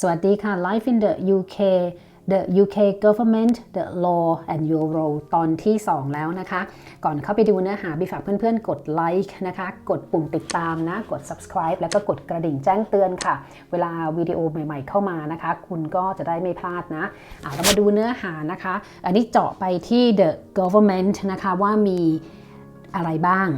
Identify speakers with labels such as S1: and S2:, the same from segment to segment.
S1: สวัสดีค่ะ Life in the UK the UK government the law and your role ตอนที่ 2 แล้วนะคะ ก่อนเข้าไปดูเนื้อหาบีฝากเพื่อนๆ กดไลค์นะคะ กดปุ่มติดตามนะ กด subscribe แล้วก็กดกระดิ่งแจ้งเตือนค่ะ เวลาวิดีโอใหม่ๆเข้ามานะคะ คุณก็จะได้ไม่พลาดนะะเรามาดูเนื้อหานะคะ อันนี้เจาะไปที่ the government นะคะว่ามีอะไรบ้าง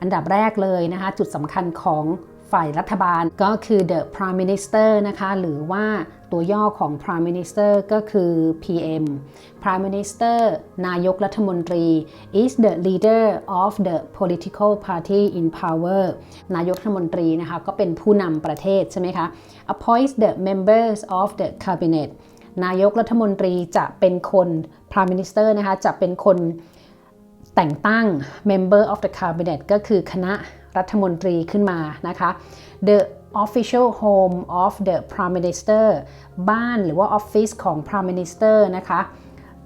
S1: อันดับแรกเลยนะคะ จุดสำคัญของ ฝ่ายรัฐบาลก็คือ the prime minister นะคะ หรือว่าตัวย่อของ prime minister ก็คือ PM prime minister นายกรัฐมนตรี is the leader of the political party in power นายกรัฐมนตรีนะคะ ก็เป็นผู้นำประเทศใช่ไหมคะ appoints the members of the cabinet นายกรัฐมนตรีจะเป็นคน prime minister นะคะ จะเป็นคนแต่งตั้ง member of the cabinet ก็คือคณะ รัฐมนตรีขึ้นมานะคะ the official home of the prime minister บ้านหรือว่าออฟฟิศของ prime minister นะคะ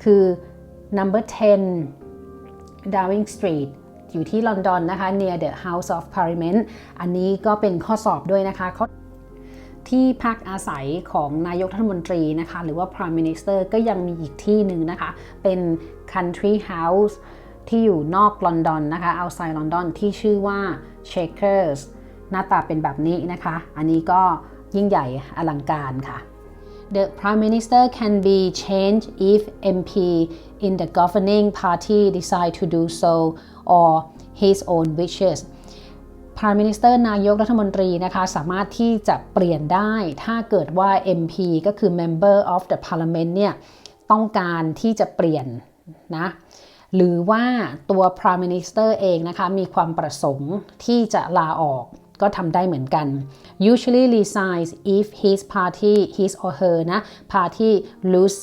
S1: คือ number 10 Downing Street อยู่ที่ลอนดอนนะคะ near the House of Parliament อันนี้ก็เป็นข้อสอบด้วยนะคะเขาที่พักอาศัยของนายกรัฐมนตรีนะคะ หรือว่า prime minister ก็ยังมีอีกที่หนึ่งนะคะ เป็น country house ที่อยู่นอกลอนดอนนะคะ outside ลอนดอนที่ชื่อว่า Shakers หน้าตาเป็นแบบนี้นะคะ อันนี้ก็ยิ่งใหญ่อลังการค่ะ The Prime Minister can be changed if MP in the governing party decide to do so or his own wishes Prime Minister นายกรัฐมนตรีนะคะ สามารถที่จะเปลี่ยนได้ถ้าเกิดว่า MP ก็คือ Member of the Parliament เนี่ย ต้องการที่จะเปลี่ยนนะ หรือว่าตัว Prime Minister เองนะคะมีความประสงค์ที่จะลาออกก็ทำได้เหมือนกัน usually resigns if his party his or her นะ party lose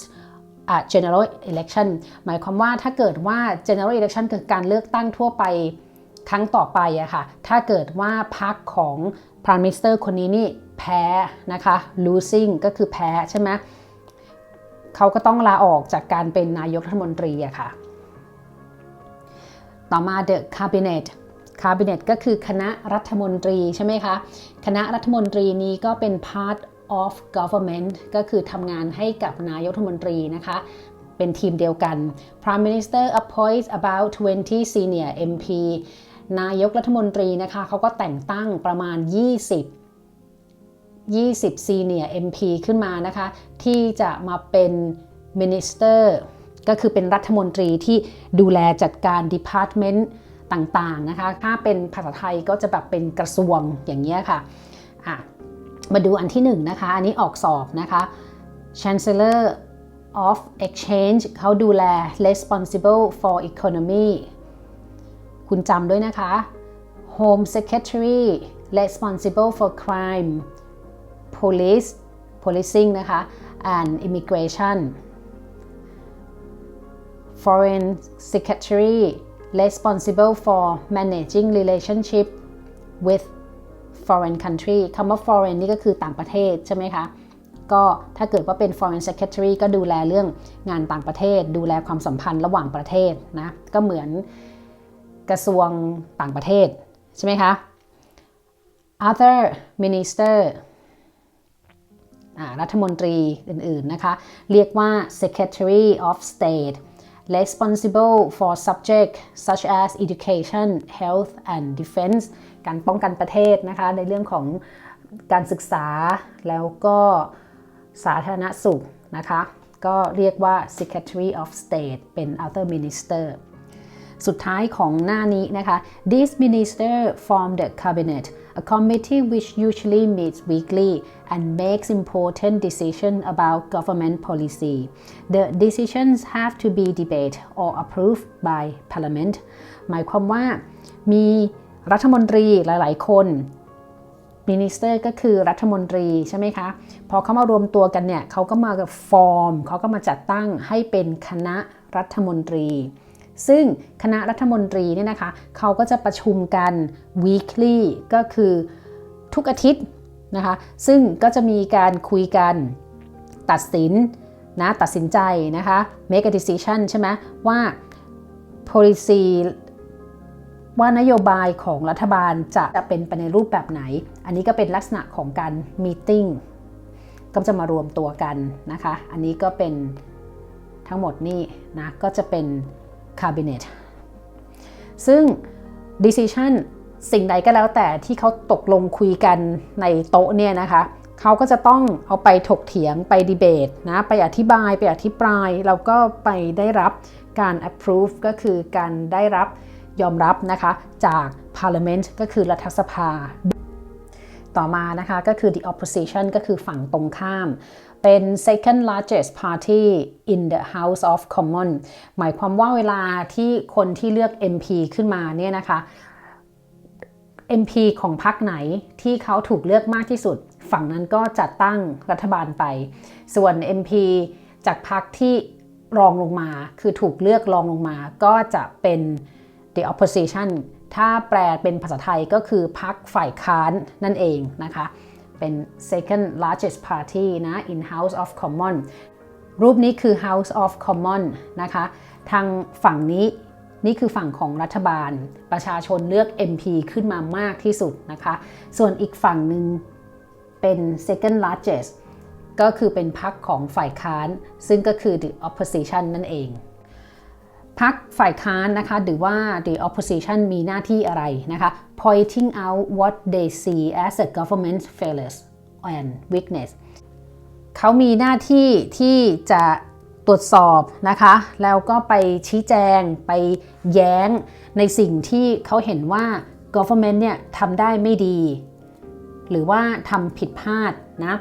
S1: a general election หมายความว่าถ้าเกิดว่า general election คือการเลือกตั้งทั่วไปครั้งต่อไปอะค่ะ ถ้าเกิดว่าพรรคของ prime minister คนนี้นี่แพ้นะคะ losing ก็คือแพ้ใช่ไหมเขาก็ต้องลาออกจากการเป็นนายกรัฐมนตรีอะค่ะ ต่อมา the cabinet cabinet ก็คือคณะรัฐมนตรีใช่ไหมคะ คณะรัฐมนตรีนี้ก็เป็น part of government ก็คือทำงานให้กับนายกรัฐมนตรีนะคะ เป็นทีมเดียวกัน Prime Minister appoints about 20 senior MP นายกรัฐมนตรีนะคะเขาก็แต่งตั้งประมาณ 20 20 senior MP ขึ้นมานะคะ ที่จะมาเป็น minister ก็คือเป็นรัฐมนตรีที่ดูแลจัดการ department ต่างๆนะคะ ถ้าเป็นภาษาไทยก็จะแบบเป็นกระทรวงอย่างเงี้ยค่ะะมาดูอันที่1นนะคะ อันนี้ออกสอบนะคะ Chancellor of Exchange เขาดูแล responsible for economy คุณจำด้วยนะคะ Home Secretary responsible for crime police policing นะคะ and immigration Foreign Secretary responsible for managing relationship with foreign country คำว่า foreign นี่ก็คือต่างประเทศใช่ไหมคะ ก็ถ้าเกิดว่าเป็น foreign secretary ก็ดูแลเรื่องงานต่างประเทศ ดูแลความสัมพันธ์ระหว่างประเทศนะ ก็เหมือนกระทรวงต่างประเทศใช่ไหมคะ other minister รัฐมนตรีอื่นๆนะคะ เรียกว่า secretary of state responsible for subjects such as education health and defense การป้องกันประเทศนะคะในเรื่องของการศึกษาแล้วก็สาธารณสุขนะคะ ก็เรียกว่า Secretary of State เป็น other minister สุดท้ายของหน้านี้นะคะ This minister form the cabinet a committee which usually meets weekly and makes important decisions about government policy. The decisions have to be debated or approved by parliament หมายความว่ามีรัฐมนตรีหลาย ๆ คนมินิสเตอร์ก็คือรัฐมนตรีใช่ไหมคะ พอเขามารวมตัวกันเนี่ยเขาก็มาฟอร์มเขาก็มาจัดตั้งให้เป็นคณะรัฐมนตรี ซึ่งคณะรัฐมนตรีเนี่ยนะคะเขาก็จะประชุมกัน weekly ก็คือทุกอาทิตย์นะคะซึ่งก็จะมีการคุยกันตัดสินนะตัดสินใจนะคะ make a decision ใช่ไหมว่า policy ว่านโยบายของรัฐบาลจะเป็นไปในรูปแบบไหน อันนี้ก็เป็นลักษณะของการ meeting ก็จะมารวมตัวกันนะคะ อันนี้ก็เป็นทั้งหมดนี่นะ ก็จะเป็น cabinet ซึ่ง decision สิ่งใดก็แล้วแต่ที่เขาตกลงคุยกันในโต๊ะเนี่ยนะคะเขาก็จะต้องเอาไปถกเถียงไปดีเบตนะไปอธิบายไปอธิปรายแล้วก็ไปได้รับการ approve ก็คือการได้รับยอมรับนะคะจาก parliament ก็คือรัฐสภา ต่อมานะคะก็คือ the opposition ก็คือฝั่งตรงข้าม เป็น second largest party in the House of Commons หมายความว่าเวลาที่คนที่เลือก MP ขึ้นมาเนี่ยนะคะ MP ของพรรคไหนที่เขาถูกเลือกมากที่สุด ฝั่งนั้นก็จัดตั้งรัฐบาลไป ส่วน MP จากพรรคที่รองลงมา คือถูกเลือกรองลงมา ก็จะเป็น the opposition ถ้าแปลเป็นภาษาไทยก็คือพรรคฝ่ายค้านนั่นเองนะคะ เป็น second largest party นะ in House of Commons รูปนี้คือ House of Commons นะคะ ทางฝั่งนี้นี่คือฝั่งของรัฐบาล ประชาชนเลือก MP ขึ้นมามากที่สุดนะคะ ส่วนอีกฝั่งหนึ่งเป็น second largest ก็คือเป็นพรรคของฝ่ายค้าน ซึ่งก็คือ the opposition นั่นเอง พรรคฝ่ายค้านนะคะหรือว่า the opposition มีหน้าที่อะไรนะคะ pointing out what they see as a government failures and weakness เขามีหน้าที่ที่จะตรวจสอบนะคะ แล้วก็ไปชี้แจงไปแย้งในสิ่งที่เขาเห็นว่า government เนี่ยทำได้ไม่ดี หรือว่าทำผิดพลาดนะ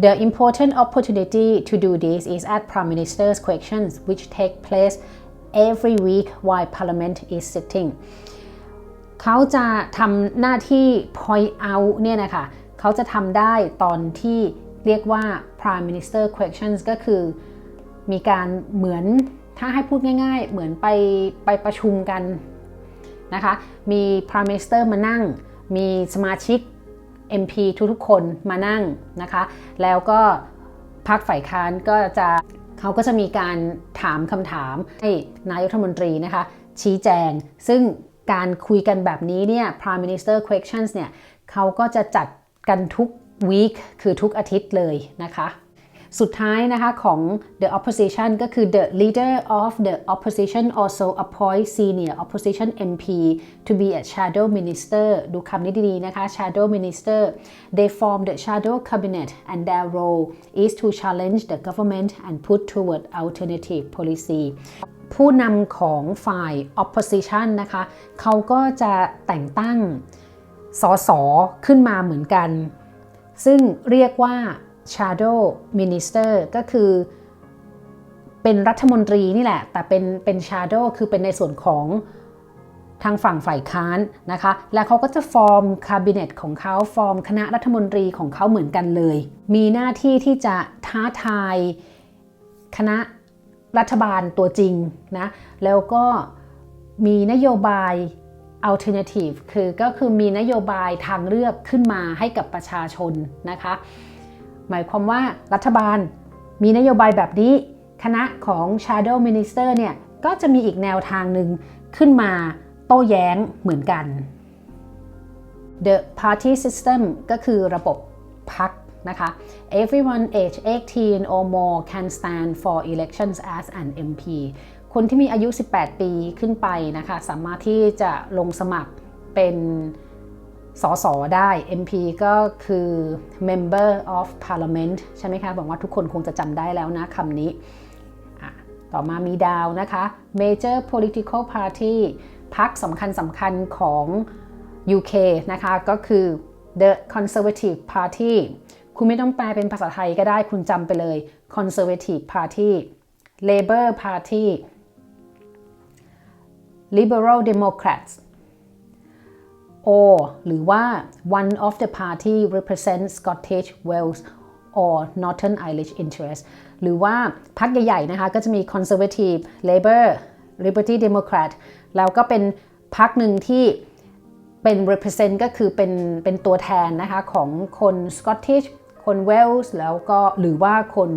S1: The important opportunity to do this is at Prime Minister's questions which take place every week while Parliament is sitting เขาจะทำหน้าที่ point out เนี่ยนะคะ เขาจะทำได้ตอนที่เรียกว่า Prime Minister questions ก็คือ มีการเหมือนถ้าให้พูดง่าย ๆ เหมือนไปไปประชุมกันนะคะ มี Prime Minister มานั่ง มีสมาชิก MP ทุกๆ คนมานั่งนะคะ แล้วก็พักฝ่ายค้านก็จะเขาก็จะมีการถามคำถามให้นายกรัฐมนตรีนะคะ ชี้แจง ซึ่งการคุยกันแบบนี้เนี่ย Prime Minister Questions เนี่ยเขาก็จะจัดกันทุกวีคคือทุกอาทิตย์เลยนะคะ สุดท้ายนะคะของ the opposition ก็คือ the leader of the opposition also appoint senior opposition MP to be a shadow minister ดูคำนี้ดีๆนะคะ shadow minister they form the shadow cabinet and their role is to challenge the government and put toward alternative policy ผู้นำของฝ่าย opposition นะคะ เขาก็จะแต่งตั้งสสขึ้นมาเหมือนกัน ซึ่งเรียกว่า shadow minister ก็คือเป็นรัฐมนตรีนี่แหละ แต่เป็นเป็น shadow คือเป็นในส่วนของทางฝั่งฝ่ายค้านนะคะ และเขาก็จะฟอร์มคาบิเนตของเขาฟอร์มคณะรัฐมนตรีของเขาเหมือนกันเลย มีหน้าที่ที่จะท้าทายคณะรัฐบาลตัวจริงนะ แล้วก็มีนโยบาย alternative คือก็คือมีนโยบายทางเลือกขึ้นมาให้กับประชาชนนะคะ หมายความว่ารัฐบาลมีนโยบายแบบนี้ คณะของ Shadow Minister เนี่ยก็จะมีอีกแนวทางหนึ่งขึ้นมาโต้แย้งเหมือนกัน The party system ก็คือระบบพรรคนะคะ Everyone age 18 or more can stand for elections as an MP คนที่มีอายุ 18 ปีขึ้นไปนะคะ สามารถที่จะลงสมัครเป็น สสได้ MP ก็คือ Member of Parliament ใช่ไหมคะบอกว่าทุกคนคงจะจำได้แล้วนะคำนี้ ต่อมามีดาวนะคะ Major Political Party พรรคสำคัญสำคัญของ UK นะคะ ก็คือ The Conservative Party คุณไม่ต้องแปลเป็นภาษาไทยก็ได้คุณจำไปเลย Conservative Party Labour Party Liberal Democrats or หรือว่า one of the party represents Scottish Wales or Northern Irish interest หรือว่าพรรคใหญ่ๆนะคะก็จะมี Conservative Labour Liberty Democrat แล้วก็เป็นพรรคหนึ่งที่เป็น represent ก็คือเป็นเป็นตัวแทนนะคะของคน Scottish คน Wales แล้วก็หรือว่าคน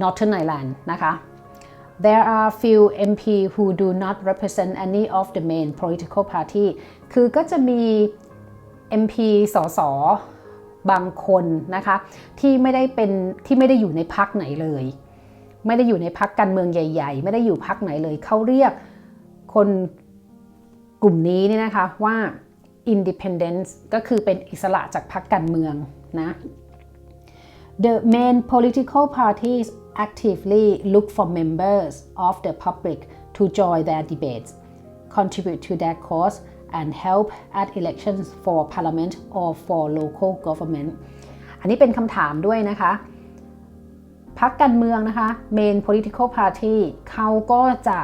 S1: Northern Ireland นะคะ There are few MP who do not represent any of the main political party คือก็จะมี MP สสบางคนนะคะที่ไม่ได้เป็นที่ไม่ได้อยู่ในพักไหนเลย ไม่ได้อยู่ในพักการเมืองใหญ่ ๆ ไม่ได้อยู่พักไหนเลยเขาเรียกคนกลุ่มนี้เนี่ยนะคะว่า independence ก็คือเป็นอิสระจากพรรคการเมืองนะ The main political parties actively look for members of the public to join their debates, contribute to their cause, and help at elections for parliament or for local government. อันนี้เป็นคำถามด้วยนะคะพรรคการเมืองนะคะ main political party เขาก็จะ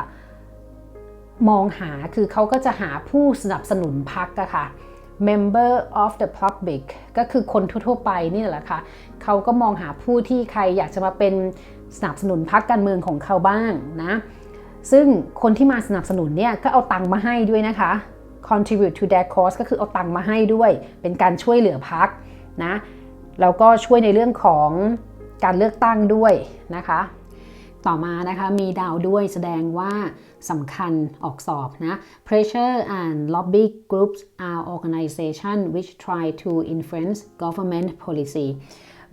S1: มองหาคือเขาก็จะหาผู้สนับสนุนพรรคอะค่ะ member of the public ก็คือคนทั่วๆไปนี่แหละค่ะเขาก็มองหาผู้ที่ใครอยากจะมาเป็น สนับสนุนพรรคการเมืองของเขาบ้างนะ ซึ่งคนที่มาสนับสนุนเนี่ยก็เอาตังค์มาให้ด้วยนะคะ contribute to their cause ก็คือเอาตังค์มาให้ด้วย เป็นการช่วยเหลือพรรคนะ แล้วก็ช่วยในเรื่องของการเลือกตั้งด้วยนะคะ ต่อมานะคะมีดาวด้วยแสดงว่าสำคัญออกสอบนะ pressure and lobby groups are organization which try to influence government policy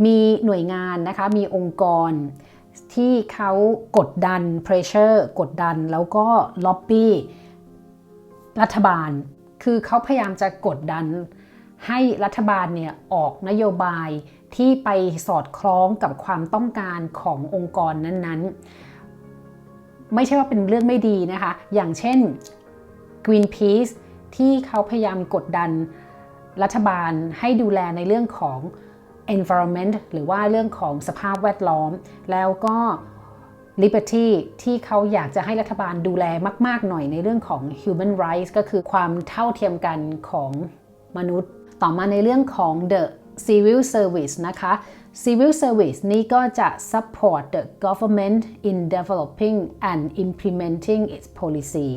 S1: มีหน่วยงานนะคะ มีองค์กร ที่เขากดดัน pressure กดดันแล้วก็ lobby รัฐบาล คือเขาพยายามจะกดดันให้รัฐบาลเนี่ยออกนโยบายที่ไปสอดคล้องกับความต้องการขององค์กรนั้นๆ ไม่ใช่ว่าเป็นเรื่องไม่ดีนะคะ อย่างเช่น Greenpeace ที่เขาพยายามกดดันรัฐบาลให้ดูแลในเรื่องของ environment หรือว่าเรื่องของสภาพแวดล้อม แล้วก็ Liberty ที่เขาอยากจะให้รัฐบาลดูแลมาก ๆ หน่อยในเรื่องของ human rights ก็คือความเท่าเทียมกันของมนุษย์ ต่อมาในเรื่องของ the civil service นะคะ civil service นี่ก็จะ support the government in developing and implementing its policy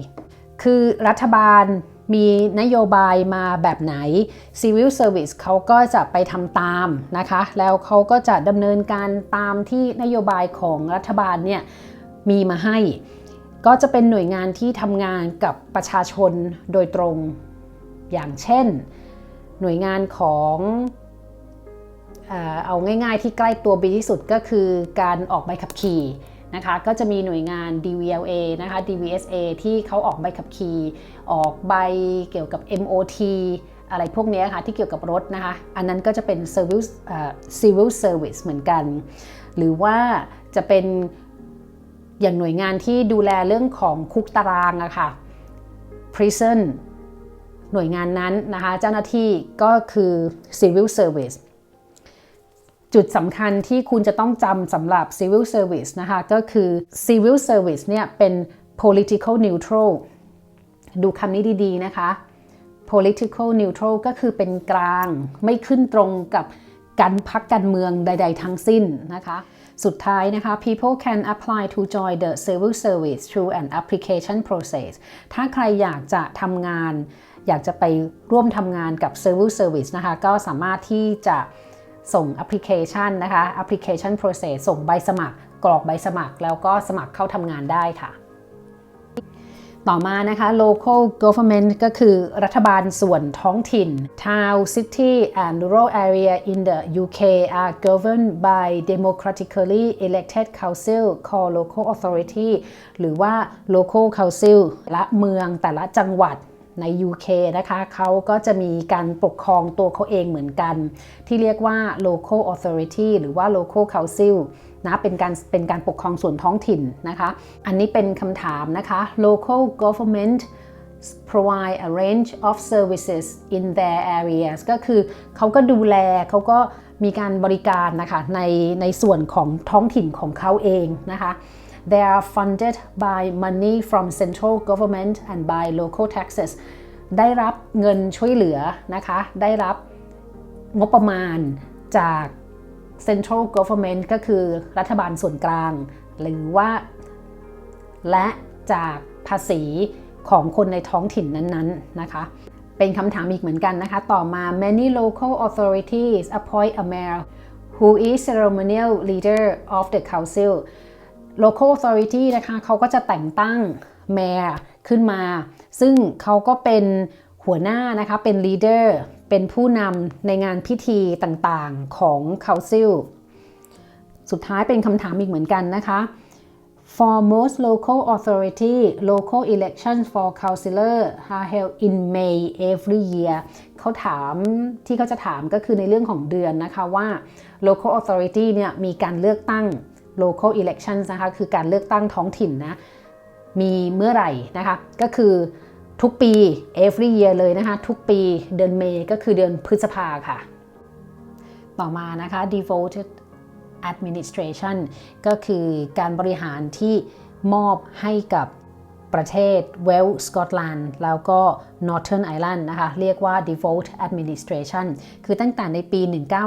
S1: คือรัฐบาล มีนโยบายมาแบบไหน Civil Service เขาก็จะไปทำตามนะคะ แล้วเขาก็จะดำเนินการตามที่นโยบายของรัฐบาลเนี่ยมีมาให้ ก็จะเป็นหน่วยงานที่ทำงานกับประชาชนโดยตรงอย่างเช่น หน่วยงานของเอาง่ายๆที่ใกล้ตัวบีที่สุดก็คือการออกใบขับขี่ นะคะก็จะมีหน่วยงาน DVLA นะคะ DVSA ที่เขาออกใบขับขี่ ออกใบเกี่ยวกับ MOT อะไรพวกนี้ค่ะที่เกี่ยวกับรถนะคะ อันนั้นก็จะเป็น Service Civil Service เหมือนกัน หรือว่าจะเป็นอย่างหน่วยงานที่ดูแลเรื่องของคุกตารางอะค่ะ Prison หน่วยงานนั้นนะคะ เจ้าหน้าที่ก็คือ Civil Service จุดสำคัญที่คุณจะต้องจำสำหรับ civil service นะคะ ก็คือ civil service เนี่ยเป็น political neutral ดูคำนี้ดีๆนะคะ political neutral ก็คือเป็นกลางไม่ขึ้นตรงกับการพักการเมืองใด ๆ ทั้งสิ้นนะคะ สุดท้ายนะคะ people can apply to join the civil service through an application process ถ้าใครอยากจะทำงาน อยากจะไปร่วมทำงานกับ civil service นะคะ ก็สามารถที่จะ ส่งแอปพลิเคชันนะคะแอปพลิเคชัน process ส่งใบสมัคร กรอกใบสมัคร แล้วก็สมัครเข้าทำงานได้ค่ะ ต่อมานะคะ local government ก็คือรัฐบาลส่วนท้องถิ่น town city and rural area in the UK are governed by democratically elected council called local authority หรือว่า local council ละเมืองแต่ละจังหวัด ใน UK นะคะเขาก็จะมีการปกครองตัวเขาเองเหมือนกัน ที่เรียกว่า local authority หรือว่า local council นะเป็นการเป็นการปกครองส่วนท้องถิ่นนะคะ อันนี้เป็นคำถามนะคะ local government provide a range of services in their areas ก็คือเขาก็ดูแลเขาก็มีการบริการนะคะในในส่วนของท้องถิ่นของเขาเองนะคะ They are funded by money from central government and by local taxes ได้รับเงินช่วยเหลือนะคะ ได้รับงบประมาณจาก central government ก็คือรัฐบาลส่วนกลาง หรือว่า และจากภาษีของคนในท้องถิ่นนั้นๆนะคะ เป็นคำถามอีกเหมือนกันนะคะ ต่อมา many local authorities appoint a mayor who is ceremonial leader of the council local authority นะคะเขาก็จะแต่งตั้ง mayor ขึ้นมา ซึ่งเขาก็เป็นหัวหน้านะคะ เป็น leader เป็นผู้นำในงานพิธีต่างๆของ Council สุดท้ายเป็นคำถามอีกเหมือนกันนะคะ For most local authority, local elections for councillor are held in May every year เขาถามที่เขาจะถามก็คือในเรื่องของเดือนนะคะว่า local authority เนี่ยมีการเลือกตั้ง local elections นะคะคือการเลือกตั้งท้องถิ่นนะมีเมื่อไหร่นะคะก็คือทุกปี every year เลยนะคะ ทุกปีเดือนเมย์ก็คือเดือนพฤษภาค่ะ ต่อมานะคะ devoted administration ก็คือการบริหารที่มอบให้กับ ประเทศเวลส์สกอตแลนด์แล้วก็ Northern Ireland นะคะ เรียกว่า devolved administration คือตั้งแต่ในปี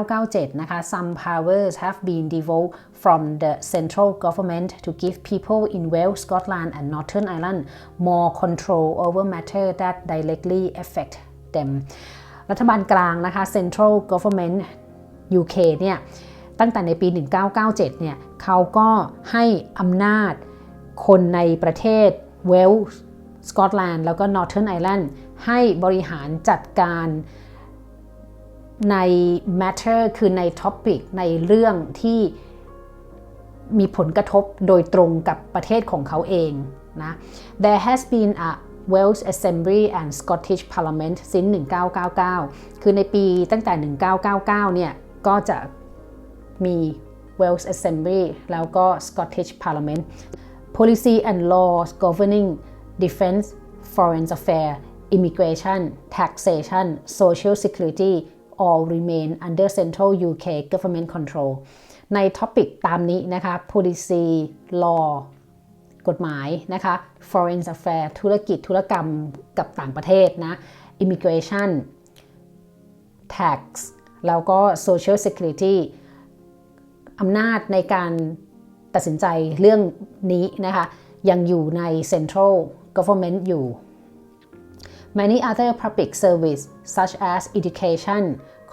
S1: 1997 นะคะ some powers have been devolved from the central government to give people in Wales, Scotland and Northern Ireland more control over matter that directly affect them รัฐบาลกลางนะคะ central government UK เนี่ย ตั้งแต่ในปี 1997 เนี่ยเขาก็ให้อำนาจคนในประเทศ เวลส์สกอตแลนด์แล้วก็นอร์ทเทิร์นไอแลนด์ให้บริหารจัดการใน matter คือในท็อปิกในเรื่องที่มีผลกระทบโดยตรงกับประเทศของเขาเองนะ There has been a Welsh Assembly and Scottish Parliament since 1999 คือในปีตั้งแต่ 1999 เนี่ย ก็จะมี Welsh Assembly แล้วก็ Scottish Parliament Policy and laws governing defense foreign affairs immigration taxation social security all remain under central UK government control ในท็อปิกตามนี้นะคะ policy law กฎหมายนะคะ foreign affairs ธุรกิจธุรกรรมกับต่างประเทศนะ immigration tax แล้วก็ social security อำนาจในการ ตัดสินใจเรื่องนี้นะคะยังอยู่ใน central government อยู่ Many other public service such as education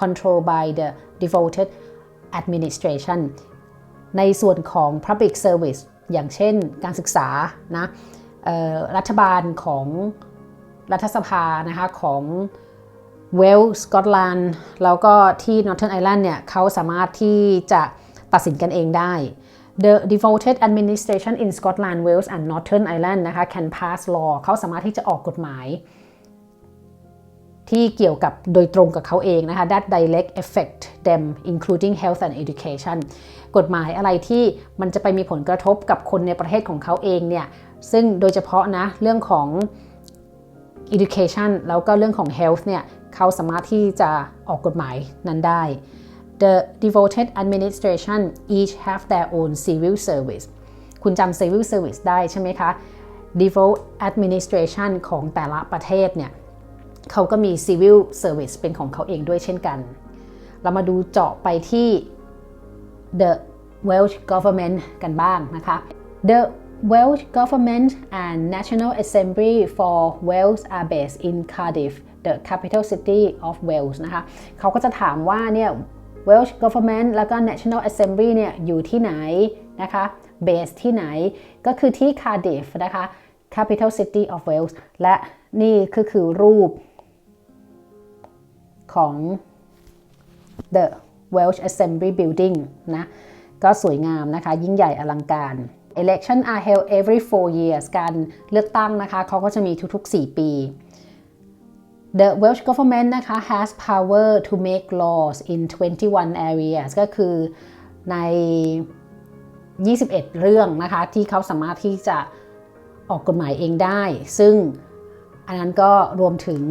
S1: controlled by the devoted administration ในส่วนของ public service อย่างเช่นการศึกษานะรัฐบาลของรัฐสภานะคะของเวลส์สกอตแลนด์แล้วก็ที่นอร์ทเทิร์นไอแลนด์เนี่ยเขาสามารถที่จะตัดสินกันเองได้ The devoted administration in Scotland, Wales and Northern Ireland นะคะ can pass law เขาสามารถที่จะออกกฎหมาย ที่เกี่ยวกับโดยตรงกับเขาเองนะคะ that direct affect them including health and education กฎหมายอะไรที่มันจะไปมีผลกระทบกับคนในประเทศของเขาเองเนี่ย ซึ่งโดยเฉพาะนะ เรื่องของ education แล้วก็เรื่องของ health เนี่ย เขาสามารถที่จะออกกฎหมายนั้นได้ The devoted administration each have their own civil service คุณจำ civil service ได้ใช่ไหมคะ devoted administration ของแต่ละประเทศเนี่ยเขาก็มี civil service เป็นของเขาเองด้วยเช่นกัน เรามาดูเจาะไปที่ the Welsh government กันบ้างนะคะ The Welsh government and National Assembly for Wales are based in Cardiff the capital city of Wales นะคะ เขาก็จะถามว่าเนี่ย Welsh government แล้วก็ National Assembly เนี่ยอยู่ที่ไหนนะคะ base ที่ไหนก็คือที่ Cardiff นะคะ capital city of Wales และนี่ก็คือรูปของ the Welsh Assembly Building นะ ก็สวยงามนะคะ ยิ่งใหญ่อลังการ Election are held every four years การเลือกตั้งนะคะเขาก็จะมีทุกๆ 4 ปี The Welsh government นะคะ has power to make laws in 21 areas ก็คือใน 21 เรื่องนะคะที่เขาสามารถที่จะออกกฎหมายเองได้ ซึ่งอันนั้นก็รวมถึง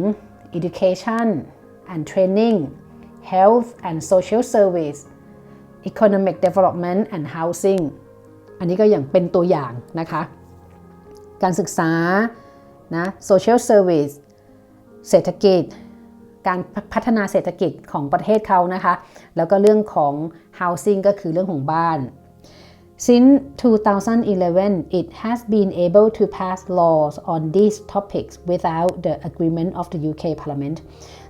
S1: education and training health and social service economic development and housing อันนี้ก็อย่างเป็นตัวอย่างนะคะ การศึกษานะ social service เศรษฐกิจ การพัฒนาเศรษฐกิจของประเทศเขานะคะ แล้วก็เรื่องของ housing ก็คือเรื่องของบ้าน Since 2011, it has been able to pass laws on these topics without the agreement of the UK Parliament.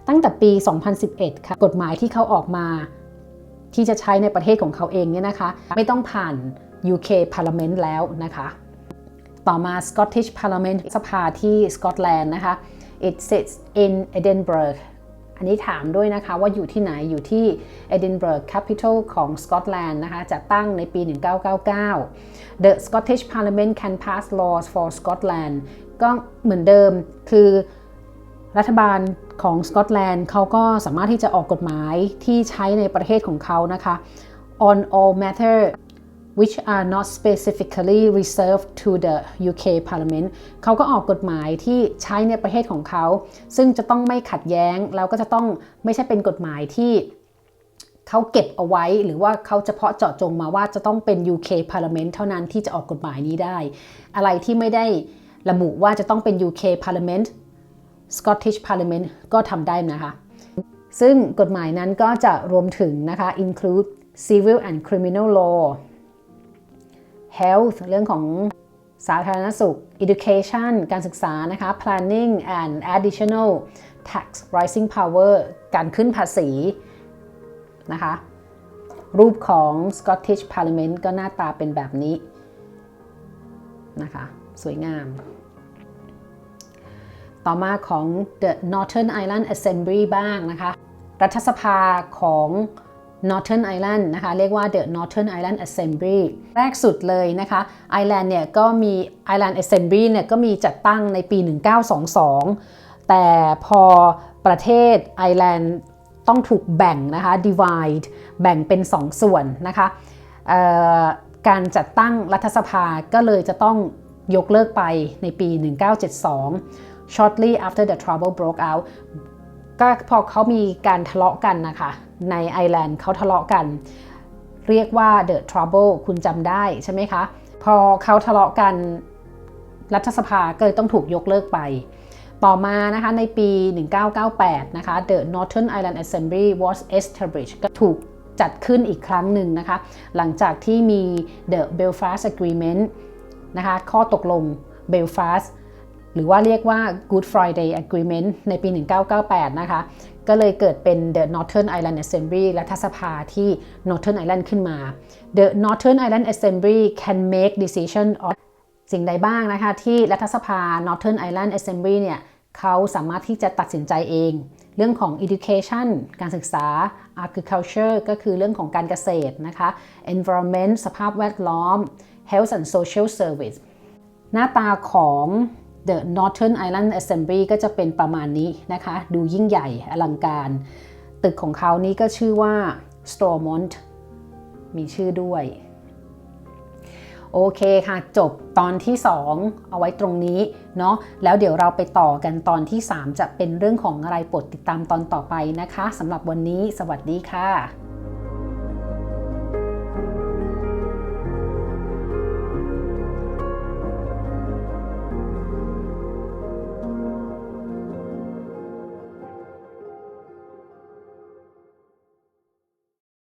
S1: ตั้งแต่ปี 2011 ค่ะ กฎหมายที่เขาออกมา ที่จะใช้ในประเทศของเขาเองเนี่ยนะคะ ไม่ต้องผ่าน UK Parliament แล้วนะคะ ต่อมา Scottish Parliament สภาที่สกอตแลนด์นะคะ it sits in Edinburgh อันนี้ถามด้วยนะคะว่าอยู่ที่ไหนอยู่ที่ Edinburgh Capital ของสกอตแลนด์นะคะจะตั้งในปี 1999 The Scottish Parliament can pass laws for Scotland ก็เหมือนเดิมคือรัฐบาลของสกอตแลนด์เขาก็สามารถที่จะออกกฎหมายที่ใช้ในประเทศของเขานะคะ on all matter which are not specifically reserved to the UK Parliament เขาก็ออกกฎหมายที่ใช้ในประเทศของเขา ซึ่งจะต้องไม่ขัดแย้ง แล้วก็จะต้องไม่ใช่เป็นกฎหมายที่เขาเก็บเอาไว้หรือว่าเขาเฉพาะเจาะจงมาว่าจะต้องเป็น UK Parliament เท่านั้นที่จะออกกฎหมายนี้ได้ อะไรที่ไม่ได้ระบุว่าจะต้องเป็น UK Parliament Scottish Parliament ก็ทำได้นะคะ ซึ่งกฎหมายนั้นก็จะรวมถึงนะคะ include civil and criminal law health เรื่องของสาธารณสุข education การศึกษานะคะ planning and additional tax rising power การขึ้นภาษีนะคะ รูปของ Scottish Parliament ก็หน้าตาเป็นแบบนี้นะคะ สวยงาม ต่อมาของ The Northern Ireland Assembly บ้างนะคะ รัฐสภาของ Northern Ireland นะคะ เรียกว่า The Northern Ireland Assembly แรกสุดเลยนะคะไอร์แลนด์เนี่ยก็มี Ireland Assembly เนี่ยก็มีจัดตั้งในปี 1922 แต่พอประเทศไอร์แลนด์ต้องถูกแบ่งนะคะ divide แบ่งเป็น 2ส่วนนะคะการจัดตั้งรัฐสภาก็เลยจะต้องยกเลิกไปในปี 1972 shortly after the trouble broke out ก็พอเขามีการทะเลาะกันนะคะ ในไอร์แลนด์เขาทะเลาะกัน เรียกว่า the trouble คุณจำได้ใช่ไหมคะ พอเขาทะเลาะกันรัฐสภาก็เลยต้องถูกยกเลิกไป ต่อมานะคะในปี 1998 นะคะ the Northern Ireland Assembly was established ก็ถูกจัดขึ้นอีกครั้งหนึ่งนะคะ หลังจากที่มี the Belfast Agreement นะคะ ข้อตกลง Belfast หรือว่าเรียกว่า Good Friday Agreement ในปี 1998 นะคะ ก็เลยเกิดเป็น The Northern Ireland Assembly รัฐสภาที่ Northern Ireland ขึ้นมา The Northern Ireland Assembly can make decision on สิ่งใดบ้างนะคะที่รัฐสภา Northern Ireland Assembly เนี่ยเขาสามารถที่จะตัดสินใจเอง เรื่องของ education การศึกษา agriculture ก็คือเรื่องของการเกษตรนะคะ environment สภาพแวดล้อม health and social service หน้าตาของ The Northern Ireland Assembly ก็จะเป็นประมาณนี้นะคะ ดูยิ่งใหญ่อลังการ ตึกของเขานี้ก็ชื่อว่า Stormont มีชื่อด้วย โอเคค่ะ จบตอนที่ 2 เอาไว้ตรงนี้เนาะแล้วเดี๋ยวเราไปต่อกันตอนที่ 3 จะเป็นเรื่องของอะไรโปรดติดตามตอนต่อไปนะคะสำหรับวันนี้ สวัสดีค่ะ